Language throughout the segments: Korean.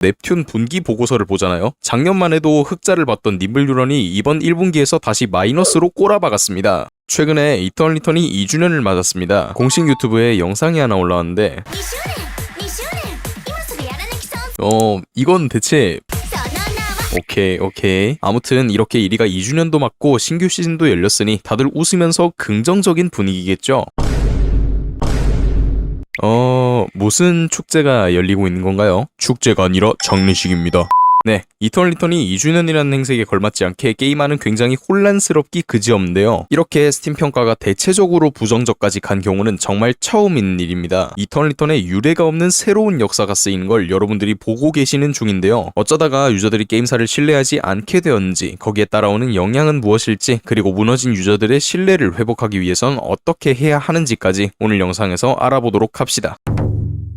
넵튠 분기 보고서를 보잖아요. 작년만 해도 흑자를 봤던 님블유런이 이번 1분기에서 다시 마이너스로 꼬라박았습니다. 최근에 이터널 리턴이 2주년을 맞았습니다. 공식 유튜브에 영상이 하나 올라왔는데 어 이건 대체 오케이 오케이 아무튼 이렇게 1위가 2주년도 맞고 신규 시즌도 열렸으니 다들 웃으면서 긍정적인 분위기겠죠? 어 무슨 축제가 열리고 있는 건가요? 축제가 아니라 장례식입니다 네, 이터널 리턴이 2주년이라는 행색에 걸맞지 않게 게임하는 굉장히 혼란스럽기 그지없는데요. 이렇게 스팀 평가가 대체적으로 부정적까지 간 경우는 정말 처음 있는 일입니다. 이터널 리턴에 유례가 없는 새로운 역사가 쓰이는 걸 여러분들이 보고 계시는 중인데요. 어쩌다가 유저들이 게임사를 신뢰하지 않게 되었는지, 거기에 따라오는 영향은 무엇일지, 그리고 무너진 유저들의 신뢰를 회복하기 위해선 어떻게 해야 하는지까지 오늘 영상에서 알아보도록 합시다.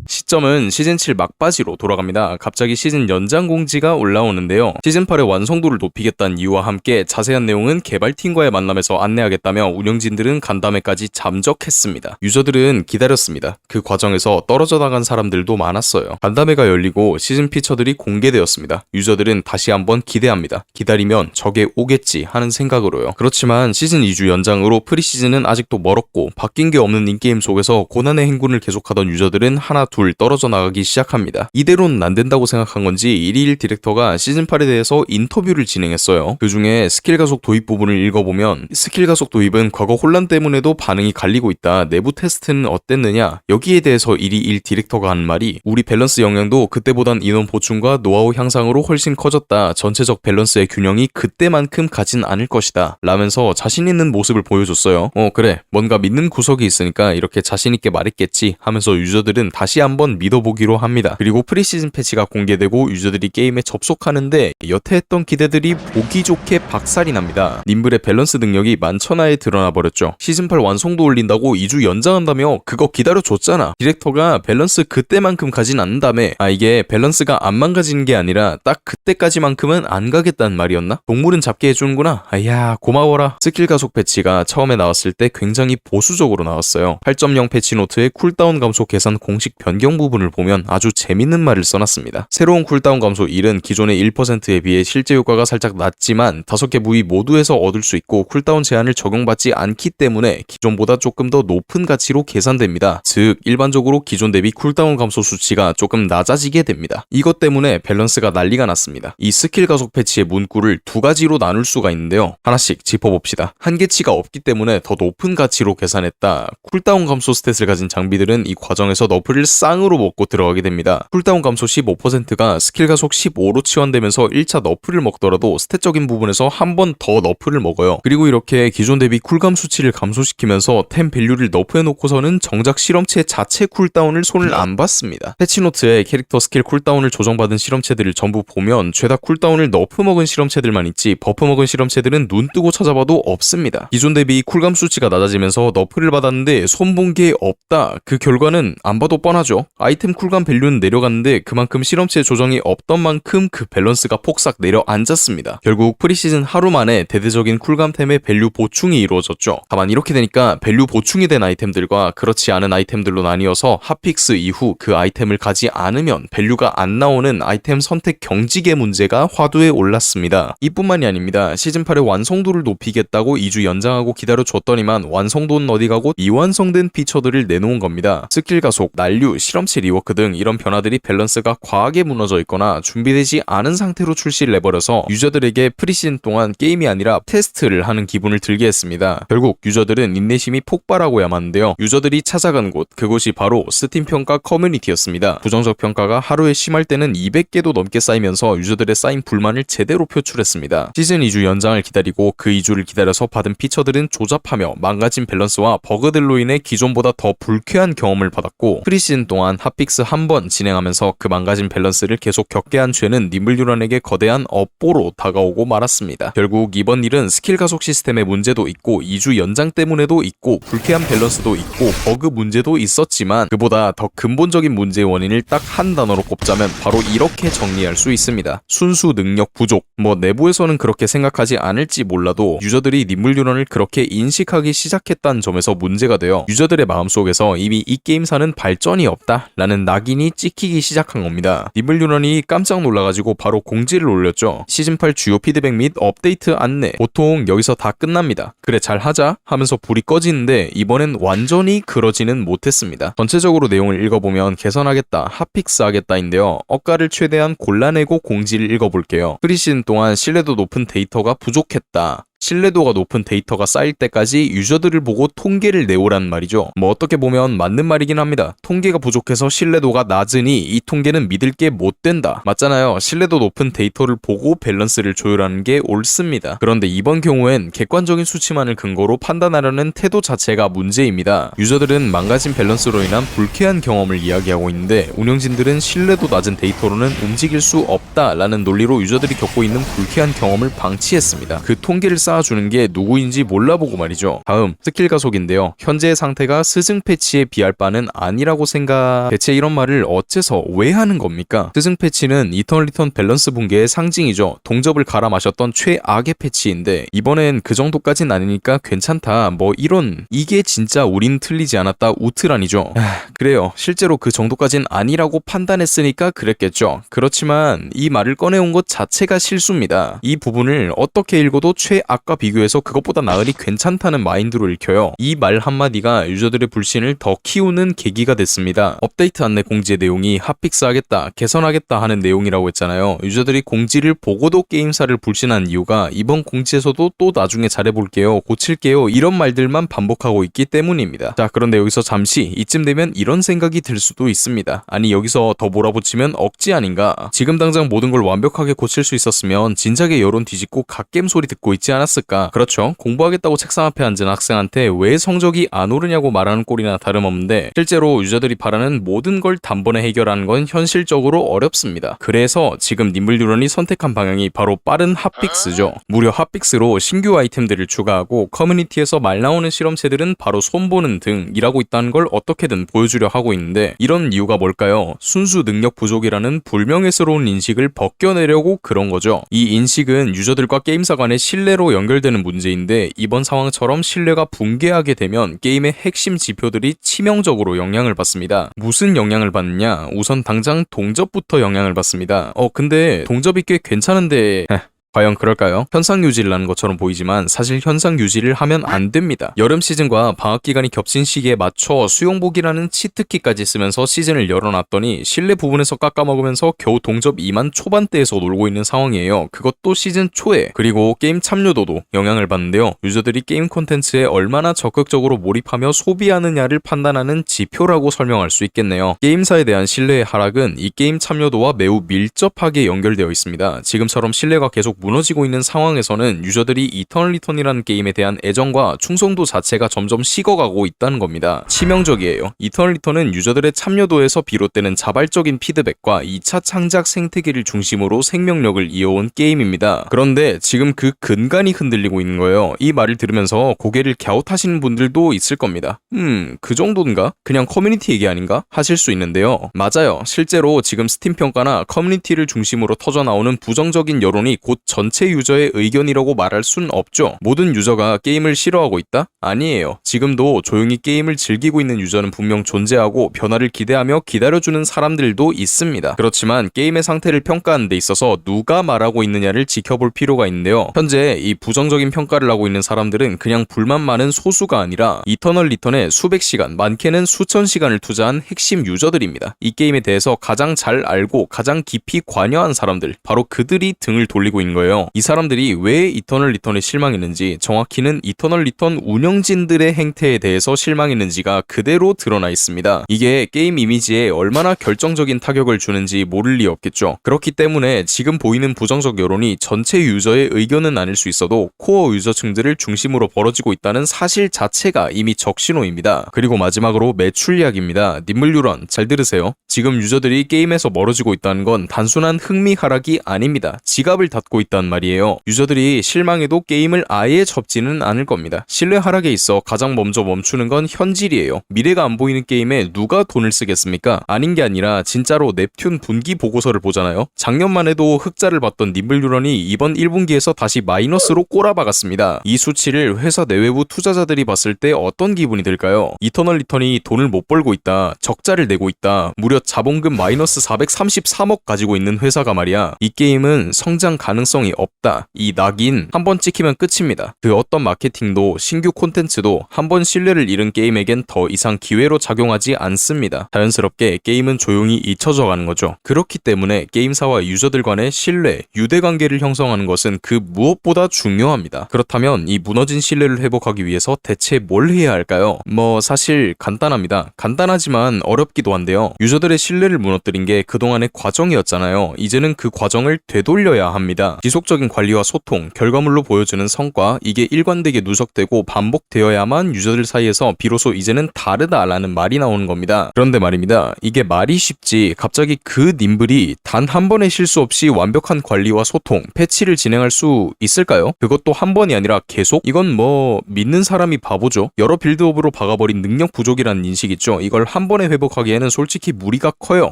시점은 시즌 7 막바지로 돌아갑니다. 갑자기 시즌 연장 공지가 올라오는데요. 시즌 8의 완성도를 높이겠다는 이유와 함께 자세한 내용은 개발팀과의 만남에서 안내하겠다며 운영진들은 간담회까지 잠적했습니다. 유저들은 기다렸습니다. 그 과정에서 떨어져 나간 사람들도 많았어요. 간담회가 열리고 시즌 피처들이 공개되었습니다. 유저들은 다시 한번 기대합니다. 기다리면 저게 오겠지 하는 생각으로요. 그렇지만 시즌 2주 연장으로 프리시즌은 아직도 멀었고 바뀐 게 없는 인게임 속에서 고난의 행군을 계속하던 유저들은 하나 둘 떨어져 나가기 시작합니다. 이대로는 안 된다고 생각한 건지 1일 디렉터가 시즌8에 대해서 인터뷰를 진행했어요. 그 중에 스킬 가속 도입 부분을 읽어보면 스킬 가속 도입은 과거 혼란 때문에도 반응이 갈리고 있다. 내부 테스트는 어땠느냐? 여기에 대해서 1위 1 디렉터가 한 말이 우리 밸런스 영향도 그때보단 인원 보충과 노하우 향상으로 훨씬 커졌다. 전체적 밸런스의 균형이 그때만큼 가진 않을 것이다. 라면서 자신 있는 모습을 보여줬어요. 어 그래 뭔가 믿는 구석이 있으니까 이렇게 자신 있게 말했겠지 하면서 유저들은 다시 한번 믿어보기로 합니다. 그리고 프리시즌 패치가 공개되고 유저들이 게임에 접속하는데 여태 했던 기대들이 보기 좋게 박살이 납니다. 님블의 밸런스 능력이 만천하에 드러나 버렸죠. 시즌8 완성도 올린다고 2주 연장한다며 그거 기다려줬잖아. 디렉터가 밸런스 그때만큼 가진 않는다며 아 이게 밸런스가 안 망가지는 게 아니라 딱 그때까지만큼은 안 가겠다는 말이었나? 동물은 잡게 해주는구나. 아야 고마워라. 스킬 가속 패치가 처음에 나왔을 때 굉장히 보수적으로 나왔어요. 8.0 패치 노트의 쿨다운 감소 계산 공식 변경 부분을 보면 아주 재밌는 말을 써놨습니다. 새로운 쿨다운 감소 1은 기존의 1%에 비해 실제 효과가 살짝 낮지만 5개 부위 모두에서 얻을 수 있고 쿨다운 제한을 적용받지 않기 때문에 기존보다 조금 더 높은 가치로 계산됩니다. 즉 일반적으로 기존 대비 쿨다운 감소 수치가 조금 낮아지게 됩니다. 이것 때문에 밸런스가 난리가 났습니다. 이 스킬 가속 패치의 문구를 두 가지로 나눌 수가 있는데요. 하나씩 짚어봅시다. 한계치가 없기 때문에 더 높은 가치로 계산했다. 쿨다운 감소 스탯을 가진 장비들은 이 과정에서 너프를 쌍으로 먹고 들어가게 됩니다. 쿨다운 감소 15%가 스킬 가속 15로 치환되면서 1차 너프를 먹더라도 스탯적인 부분에서 한 번 더 너프를 먹어요. 그리고 이렇게 기존 대비 쿨감 수치를 감소시키면서 템 밸류를 너프해놓고서는 정작 실험체 자체 쿨다운을 손을 안 봤습니다. 패치노트에 캐릭터 스킬 쿨다운을 조정받은 실험체들을 전부 보면 죄다 쿨다운을 너프 먹은 실험체들만 있지 버프 먹은 실험체들은 눈 뜨고 찾아봐도 없습니다. 기존 대비 쿨감 수치가 낮아지면서 너프를 받았는데 손본 게 없다. 그 결과는 안 봐도 뻔하죠. 아이템 쿨감 밸류는 내려갔는데 그만큼 실험체 조정이 없던 만큼 그 밸런스가 폭삭 내려앉았습니다. 결국 프리시즌 하루 만에 대대적인 쿨감템의 밸류 보충이 이루어졌죠. 다만 이렇게 되니까 밸류 보충이 된 아이템들과 그렇지 않은 아이템들로 나뉘어서 핫픽스 이후 그 아이템을 가지 않으면 밸류가 안 나오는 아이템 선택 경직의 문제가 화두에 올랐습니다. 이뿐만이 아닙니다. 시즌8의 완성도를 높이겠다고 2주 연장하고 기다려줬더니만 완성도는 어디 가고 미완성된 피처들을 내놓은 겁니다. 스킬 가속, 난류, 실험체 리워크 등 이런 변화들이 밸런스가 과하게 무너져 있거나 준비되지 않은 상태로 출시를 해버려서 유저들에게 프리시즌 동안 게임이 아니라 테스트를 하는 기분을 들게 했습니다. 결국 유저들은 인내심이 폭발하고야 마는데요. 유저들이 찾아간 곳, 그곳이 바로 스팀 평가 커뮤니티였습니다. 부정적 평가가 하루에 심할 때는 200개도 넘게 쌓이면서 유저들의 쌓인 불만을 제대로 표출했습니다. 시즌 2주 연장을 기다리고 그 2주를 기다려서 받은 피처들은 조잡하며 망가진 밸런스와 버그들로 인해 기존보다 더 불쾌한 경험을 받았고 프리시즌 동안 핫픽스 한 번 진행하면서 그 망가진 밸런스를 계속 겪게 한 죄는 니물유런에게 거대한 업보로 다가오고 말았습니다. 결국 이번 일은 스킬 가속 시스템의 문제도 있고 2주 연장 때문에도 있고 불쾌한 밸런스도 있고 버그 문제도 있었지만 그보다 더 근본적인 문제의 원인을 딱 한 단어로 꼽자면 바로 이렇게 정리할 수 있습니다. 순수 능력 부족. 뭐 내부에서는 그렇게 생각하지 않을지 몰라도 유저들이 니물유런을 그렇게 인식하기 시작했다는 점에서 문제가 되어 유저들의 마음속에서 이미 이 게임사는 발전이 없다. 없다 라는 낙인이 찍히기 시작한 겁니다. 니블 유런이 깜짝 놀라가지고 바로 공지를 올렸죠. 시즌8 주요 피드백 및 업데이트 안내 보통 여기서 다 끝납니다. 그래 잘하자 하면서 불이 꺼지는데 이번엔 완전히 그러지는 못했습니다. 전체적으로 내용을 읽어보면 개선하겠다, 핫픽스 하겠다인데요. 억가를 최대한 골라내고 공지를 읽어볼게요. 프리 시즌 동안 신뢰도 높은 데이터가 부족했다. 신뢰도가 높은 데이터가 쌓일 때까지 유저들을 보고 통계를 내오란 말이죠. 뭐 어떻게 보면 맞는 말이긴 합니다. 통계가 부족해서 신뢰도가 낮으니 이 통계는 믿을 게 못 된다. 맞잖아요. 신뢰도 높은 데이터를 보고 밸런스를 조율하는 게 옳습니다. 그런데 이번 경우엔 객관적인 수치만을 근거로 판단하려는 태도 자체가 문제입니다. 유저들은 망가진 밸런스로 인한 불쾌한 경험을 이야기하고 있는데 운영진들은 신뢰도 낮은 데이터로는 움직일 수 없다라는 논리로 유저들이 겪고 있는 불쾌한 경험을 방치했습니다. 그 통계를 쌓 아주는 게 누구인지 몰라보고 말이죠. 다음 스킬 가속인데요. 현재의 상태가 스승 패치에 비할 바는 아니라고 생각. 대체 이런 말을 어째서 왜 하는 겁니까? 스승 패치는 이터널 리턴 밸런스 붕괴의 상징이죠. 동접을 갈아 마셨던 최악의 패치인데 이번엔 그 정도까진 아니니까 괜찮다. 뭐 이런 이게 진짜 우린 틀리지 않았다 우트란이죠. 아, 그래요. 실제로 그 정도까진 아니라고 판단했으니까 그랬겠죠. 그렇지만 이 말을 꺼내온 것 자체가 실수입니다. 이 부분을 어떻게 읽어도 최악 과 비교해서 그것보다 나으니 괜찮다는 마인드로 읽혀요. 이 말 한마디가 유저들의 불신을 더 키우는 계기가 됐습니다. 업데이트 안내 공지의 내용이 핫픽스 하겠다, 개선하겠다 하는 내용이라고 했잖아요. 유저들이 공지를 보고도 게임사를 불신한 이유가 이번 공지에서도 또 나중에 잘해볼게요, 고칠게요 이런 말들만 반복하고 있기 때문입니다. 자 그런데 여기서 잠시 이쯤 되면 이런 생각이 들 수도 있습니다. 아니 여기서 더 몰아붙이면 억지 아닌가? 지금 당장 모든 걸 완벽하게 고칠 수 있었으면 진작에 여론 뒤집고 갓겜 소리 듣고 있지 않았을까? 그렇죠. 공부하겠다고 책상 앞에 앉은 학생한테 왜 성적이 안 오르냐고 말하는 꼴이나 다름없는데 실제로 유저들이 바라는 모든 걸 단번에 해결하는 건 현실적으로 어렵습니다. 그래서 지금 님블유런이 선택한 방향이 바로 빠른 핫픽스죠. 무려 핫픽스로 신규 아이템들을 추가하고 커뮤니티에서 말 나오는 실험체들은 바로 손보는 등이라고 있다는 걸 어떻게든 보여주려 하고 있는데 이런 이유가 뭘까요? 순수 능력 부족이라는 불명예스러운 인식을 벗겨내려고 그런 거죠. 이 인식은 유저들과 게임사 간의 신뢰로 연결되는 문제인데 이번 상황처럼 신뢰가 붕괴하게 되면 게임의 핵심 지표들이 치명적으로 영향을 받습니다. 무슨 영향을 받느냐? 우선 당장 동접부터 영향을 받습니다. 어 근데 동접이 꽤 괜찮은데 헤, 과연 그럴까요? 현상 유지를 하는 것처럼 보이지만 사실 현상 유지를 하면 안 됩니다. 여름 시즌과 방학 기간이 겹친 시기에 맞춰 수영복이라는 치트키까지 쓰면서 시즌을 열어놨더니 실내 부분에서 깎아먹으면서 겨우 동접 2만 초반대에서 놀고 있는 상황이에요. 그것도 시즌 초에. 그리고 게임 참여도도 영향을 받는데요. 유저들이 게임 콘텐츠에 얼마나 적극적으로 몰입하며 소비하느냐를 판단하는 지표라고 설명할 수 있겠네요. 게임사에 대한 신뢰의 하락은 이 게임 참여도와 매우 밀접하게 연결되어 있습니다. 지금처럼 신뢰가 계속 무너지고 있는 상황에서는 유저들이 이터널 리턴이라는 게임에 대한 애정과 충성도 자체가 점점 식어가고 있다는 겁니다. 치명적이에요. 이터널 리턴은 유저들의 참여도에서 비롯되는 자발적인 피드백과 2차 창작 생태계를 중심으로 생명력을 이어온 게임입니다. 그런데 지금 그 근간이 흔들리고 있는 거예요. 이 말을 들으면서 고개를 갸웃하시는 분들도 있을 겁니다. 음, 그 정도인가? 그냥 커뮤니티 얘기 아닌가? 하실 수 있는데요. 맞아요. 실제로 지금 스팀 평가나 커뮤니티를 중심으로 터져나오는 부정적인 여론이 곧 전체 유저의 의견이라고 말할 순 없죠. 모든 유저가 게임을 싫어하고 있다? 아니에요. 지금도 조용히 게임을 즐기고 있는 유저는 분명 존재하고 변화를 기대하며 기다려주는 사람들도 있습니다. 그렇지만 게임의 상태를 평가하는 데 있어서 누가 말하고 있느냐를 지켜볼 필요가 있는데요. 현재 이 부정적인 평가를 하고 있는 사람들은 그냥 불만 많은 소수가 아니라 이터널 리턴에 수백 시간, 많게는 수천 시간을 투자한 핵심 유저들입니다. 이 게임에 대해서 가장 잘 알고 가장 깊이 관여한 사람들, 바로 그들이 등을 돌리고 있는 거예요. 이 사람들이 왜 이터널 리턴에 실망했는지 정확히는 이터널 리턴 운영진들의 행태에 대해서 실망했는지가 그대로 드러나 있습니다. 이게 게임 이미지에 얼마나 결정적인 타격을 주는지 모를 리 없겠죠. 그렇기 때문에 지금 보이는 부정적 여론이 전체 유저의 의견은 아닐 수 있어도 코어 유저층들을 중심으로 벌어지고 있다는 사실 자체가 이미 적신호입니다. 그리고 마지막으로 매출 이야기입니다. 님물유런 잘 들으세요. 지금 유저들이 게임에서 멀어지고 있다는 건 단순한 흥미 하락이 아닙니다. 지갑을 닫고 있다 있단 말이에요. 유저들이 실망해도 게임을 아예 접지는 않을 겁니다. 신뢰 하락에 있어 가장 먼저 멈추는 건 현질이에요. 미래가 안 보이는 게임에 누가 돈을 쓰겠습니까? 아닌 게 아니라 진짜로 넵튠 분기 보고서를 보잖아요. 작년만 해도 흑자를 봤던 님블유런이 이번 1분기에서 다시 마이너스로 꼬라박았습니다. 이 수치를 회사 내외부 투자자들이 봤을 때 어떤 기분이 들까요? 이터널 리턴이 돈을 못 벌고 있다, 적자를 내고 있다, 무려 자본금 마이너스 433억 가지고 있는 회사가 말이야. 이 게임은 성장 가능성 이 없다. 이 낙인 한 번 찍히면 끝입니다. 그 어떤 마케팅도 신규 콘텐츠도 한 번 신뢰를 잃은 게임에겐 더 이상 기회로 작용하지 않습니다. 자연스럽게 게임은 조용히 잊혀져 가는 거죠. 그렇기 때문에 게임사와 유저들 간의 신뢰, 유대 관계를 형성하는 것은 그 무엇보다 중요합니다. 그렇다면 이 무너진 신뢰를 회복하기 위해서 대체 뭘 해야 할까요? 뭐 사실 간단합니다. 간단하지만 어렵기도 한데요. 유저들의 신뢰를 무너뜨린 게 그동안의 과정이었잖아요. 이제는 그 과정을 되돌려야 합니다. 지속적인 관리와 소통, 결과물로 보여주는 성과, 이게 일관되게 누적되고 반복되어야만 유저들 사이에서 비로소 이제는 다르다라는 말이 나오는 겁니다. 그런데 말입니다. 이게 말이 쉽지 갑자기 그 님블이 단 한 번의 실수 없이 완벽한 관리와 소통, 패치를 진행할 수 있을까요? 그것도 한 번이 아니라 계속? 이건 뭐 믿는 사람이 바보죠. 여러 빌드업으로 박아버린 능력 부족이라는 인식 있죠. 이걸 한 번에 회복하기에는 솔직히 무리가 커요.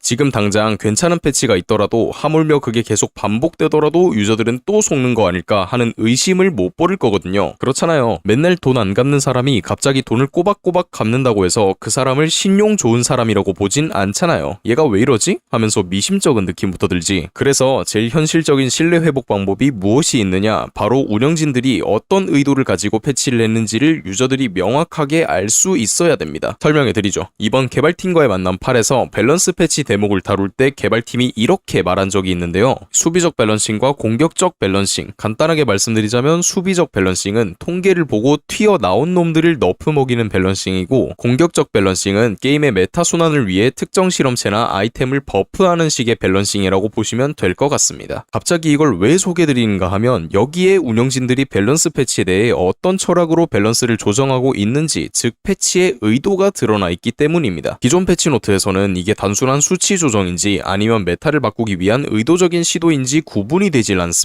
지금 당장 괜찮은 패치가 있더라도 하물며 그게 계속 반복되더라도 유저 들은 또 속는 거 아닐까 하는 의심을 못 버릴 거거든요. 그렇잖아요. 맨날 돈 안 갚는 사람이 갑자기 돈을 꼬박꼬박 갚는다고 해서 그 사람을 신용 좋은 사람이라고 보진 않잖아요. 얘가 왜 이러지? 하면서 미심쩍은 느낌부터 들지. 그래서 제일 현실적인 신뢰 회복 방법이 무엇이 있느냐? 바로 운영진들이 어떤 의도를 가지고 패치를 했는지를 유저들이 명확하게 알 수 있어야 됩니다. 설명해 드리죠. 이번 개발팀과의 만남 8에서 밸런스 패치 대목을 다룰 때 개발팀이 이렇게 말한 적이 있는데요. 수비적 밸런싱과 공격 적 밸런싱. 간단하게 말씀드리자면 수비적 밸런싱은 통계를 보고 튀어나온 놈들을 너프 먹이는 밸런싱이고 공격적 밸런싱은 게임의 메타 순환을 위해 특정 실험체나 아이템을 버프하는 식의 밸런싱이라고 보시면 될 것 같습니다. 갑자기 이걸 왜 소개드리는가 하면 여기에 운영진들이 밸런스 패치에 대해 어떤 철학으로 밸런스를 조정하고 있는지 즉 패치의 의도가 드러나 있기 때문입니다. 기존 패치 노트에서는 이게 단순한 수치 조정인지 아니면 메타를 바꾸기 위한 의도적인 시도인지 구분이 되질 않습니다.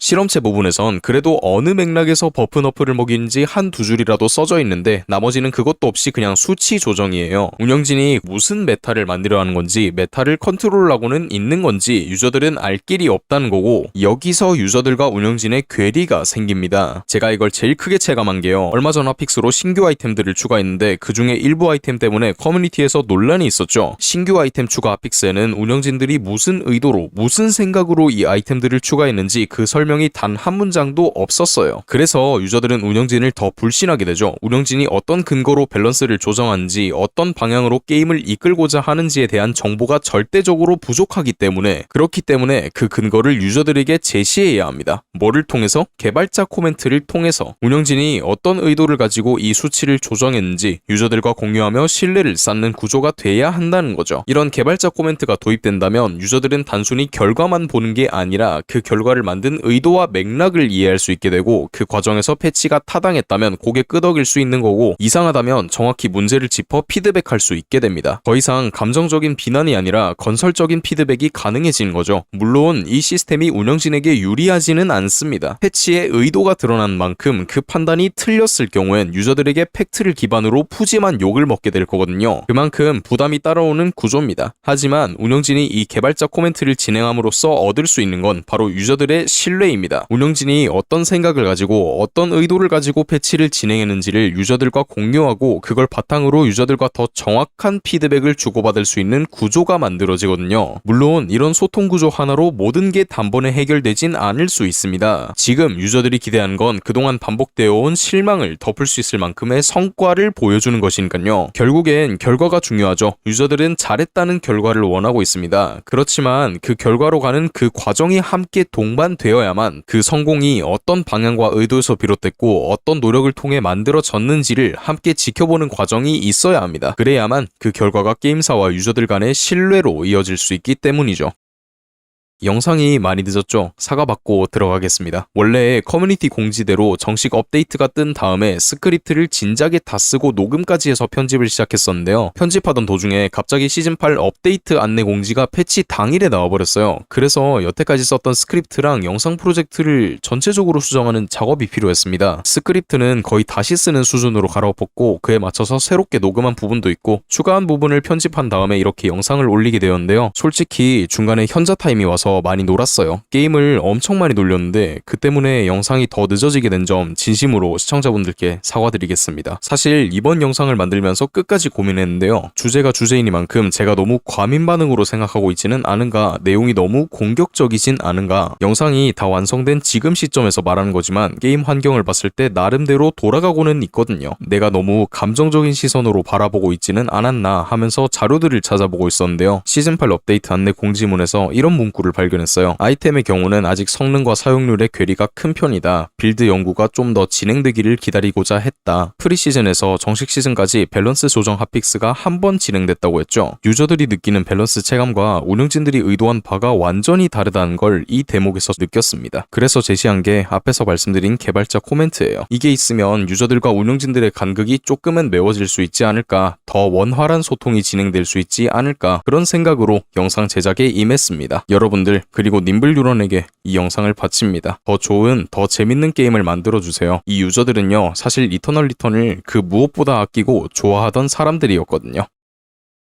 실험체 부분에선 그래도 어느 맥락에서 버프 너프를 먹이는지 한 두 줄이라도 써져 있는데 나머지는 그것도 없이 그냥 수치 조정이에요. 운영진이 무슨 메타를 만들어 하는 건지 메타를 컨트롤하고는 있는 건지 유저들은 알 길이 없다는 거고 여기서 유저들과 운영진의 괴리가 생깁니다. 제가 이걸 제일 크게 체감한 게요. 얼마 전 하픽스로 신규 아이템들을 추가했는데 그 중에 일부 아이템 때문에 커뮤니티에서 논란이 있었죠. 신규 아이템 추가 하픽스에는 운영진들이 무슨 의도로 무슨 생각으로 이 아이템들을 추가했는지 그 설명이 단 한 문장도 없었어요. 그래서 유저들은 운영진을 더 불신하게 되죠. 운영진이 어떤 근거로 밸런스를 조정하는지 어떤 방향으로 게임을 이끌고자 하는지에 대한 정보가 절대적으로 부족하기 때문에 그렇기 때문에 그 근거를 유저들에게 제시해야 합니다. 뭐를 통해서? 개발자 코멘트를 통해서 운영진이 어떤 의도를 가지고 이 수치를 조정했는지 유저들과 공유하며 신뢰를 쌓는 구조가 돼야 한다는 거죠. 이런 개발자 코멘트가 도입된다면 유저들은 단순히 결과만 보는 게 아니라 그 결과를 만든 의도와 맥락을 이해할 수 있게 되고 그 과정에서 패치가 타당했다면 고개 끄덕일 수 있는 거고 이상하다면 정확히 문제를 짚어 피드백할 수 있게 됩니다. 더 이상 감정적인 비난이 아니라 건설적인 피드백이 가능해지는 거죠. 물론 이 시스템이 운영진에게 유리하지는 않습니다. 패치의 의도가 드러난 만큼 그 판단이 틀렸을 경우엔 유저들에게 팩트를 기반으로 푸짐한 욕을 먹게 될 거거든요. 그만큼 부담이 따라오는 구조입니다. 하지만 운영진이 이 개발자 코멘트를 진행함으로써 얻을 수 있는 건 바로 유저들의 신뢰입니다. 운영진이 어떤 생각을 가지고 어떤 의도를 가지고 패치를 진행했는지를 유저들과 공유하고 그걸 바탕으로 유저들과 더 정확한 피드백을 주고받을 수 있는 구조가 만들어지거든요. 물론 이런 소통 구조 하나로 모든 게 단번에 해결되진 않을 수 있습니다. 지금 유저들이 기대한 건 그동안 반복되어 온 실망을 덮을 수 있을 만큼의 성과를 보여주는 것이니까요. 결국엔 결과가 중요하죠. 유저들은 잘했다는 결과를 원하고 있습니다. 그렇지만 그 결과로 가는 그 과정이 함께 동반 되어야만 그 성공이 어떤 방향과 의도에서 비롯됐고 어떤 노력을 통해 만들어졌는지를 함께 지켜보는 과정이 있어야 합니다. 그래야만 그 결과가 게임사와 유저들 간의 신뢰로 이어질 수 있기 때문이죠. 영상이 많이 늦었죠? 사과받고 들어가겠습니다. 원래 커뮤니티 공지대로 정식 업데이트가 뜬 다음에 스크립트를 진작에 다 쓰고 녹음까지 해서 편집을 시작했었는데요. 편집하던 도중에 갑자기 시즌8 업데이트 안내 공지가 패치 당일에 나와버렸어요. 그래서 여태까지 썼던 스크립트랑 영상 프로젝트를 전체적으로 수정하는 작업이 필요했습니다. 스크립트는 거의 다시 쓰는 수준으로 갈아엎었고 그에 맞춰서 새롭게 녹음한 부분도 있고 추가한 부분을 편집한 다음에 이렇게 영상을 올리게 되었는데요. 솔직히 중간에 현자 타임이 와서 많이 놀았어요. 게임을 엄청 많이 돌렸는데 그 때문에 영상이 더 늦어지게 된 점 진심으로 시청자분들께 사과드리겠습니다. 사실 이번 영상을 만들면서 끝까지 고민했는데요. 주제가 주제이니만큼 제가 너무 과민 반응으로 생각하고 있지는 않은가, 내용이 너무 공격적이진 않은가, 영상이 다 완성된 지금 시점에서 말하는 거지만 게임 환경을 봤을 때 나름대로 돌아가고는 있거든요. 내가 너무 감정적인 시선으로 바라보고 있지는 않았나 하면서 자료들을 찾아보고 있었는데요. 시즌8 업데이트 안내 공지문에서 이런 문구를 발견했어요. 아이템의 경우는 아직 성능과 사용률의 괴리가 큰 편이다. 빌드 연구가 좀 더 진행되기를 기다리고자 했다. 프리시즌에서 정식 시즌까지 밸런스 조정 핫픽스가 한 번 진행됐다고 했죠. 유저들이 느끼는 밸런스 체감과 운영진들이 의도한 바가 완전히 다르다는 걸 이 대목에서 느꼈습니다. 그래서 제시한 게 앞에서 말씀드린 개발자 코멘트예요. 이게 있으면 유저들과 운영진들의 간극이 조금은 메워질 수 있지 않을까, 더 원활한 소통이 진행될 수 있지 않을까 그런 생각으로 영상 제작에 임했습니다. 여러분들 그리고 님블 유런에게 이 영상을 바칩니다. 더 좋은, 더 재밌는 게임을 만들어 주세요. 이 유저들은요 사실 이터널 리턴을 그 무엇보다 아끼고 좋아하던 사람들이었거든요.